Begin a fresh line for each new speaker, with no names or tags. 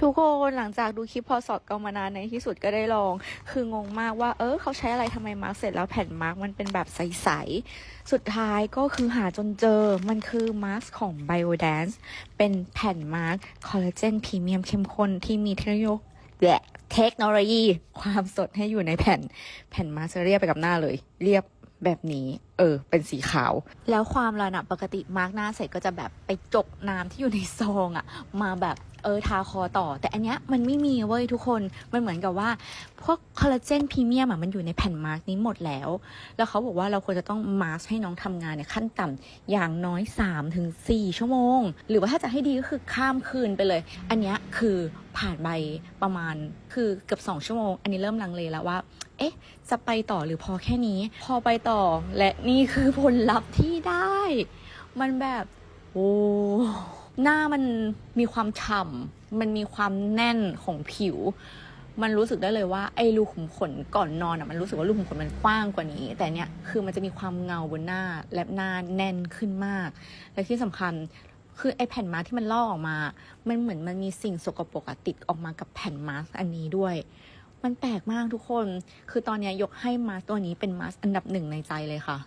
ทุกคนหลังจากดูคลิปพอสอดกันมานานในที่สุดก็ได้ลอง คืองงมากว่า เออเขาใช้อะไรทำไมมาร์กเสร็จแล้วแผ่นมาร์กมันเป็นแบบใส ๆ สุดท้ายก็คือหาจนเจอมันคือมาร์กของ Biodance เป็นแผ่นมาร์กคอลลาเจนพรีเมียมเข้มข้นที่มีเทคโนโลยีและเทคโนโลยี ความสดให้อยู่ในแผ่นแผ่นมาร์กเรียบไปกับหน้าเลย เรียบ แบบนี้ เออ เป็นสีขาว แล้วความระดับปกติมาร์กหน้าเสร็จก็จะแบบไปจกน้ำที่อยู่ในซองอะมาแบบเออทาคอต่อ แต่อันเนี้ยมันไม่มีเว้ยทุกคนมันเหมือนกับว่า พวกคอลลาเจนพรีเมียมอะมันอยู่ในแผ่นมาร์กนี้หมดแล้ว แล้วเขาบอกว่าเราควรจะต้องมาร์กให้น้องทำงานเนี่ยขั้นต่ำอย่างน้อย3-4ถึง4ชั่วโมง หรือว่าถ้าจะให้ดีก็คือข้ามคืนไปเลย อันเนี้ยคือ ผ่านไปประมาณคือเกือบ2ชั่วโมง อันนี้เริ่มลังเลแล้วว่า เอ๊ะ จะไปต่อหรือพอแค่นี้ พอไปต่อและนี่คือผลลัพธ์ที่ได้ มันแบบโอ้หน้ามันมีความฉ่ำมันมีความแน่นของผิว มันรู้สึกได้เลยว่าไอ้รูขุมขนก่อนนอนอะมันรู้สึกว่ารูขุมขนมันกว้างกว่านี้ แต่เนี้ยคือมันจะมีความเงาบนหน้าและหน้าแน่นขึ้นมาก และที่สำคัญ คือไอแผ่นมาที่มันลอกออกมา มันเหมือนมันมีสิ่งสกปรกอะติดออกมากับแผ่นมาสอันนี้ด้วย มันแปลกมากทุกคน คือตอนนี้ยกให้มาสตัวนี้เป็นมาสอันดับหนึ่งในใจเลยค่ะ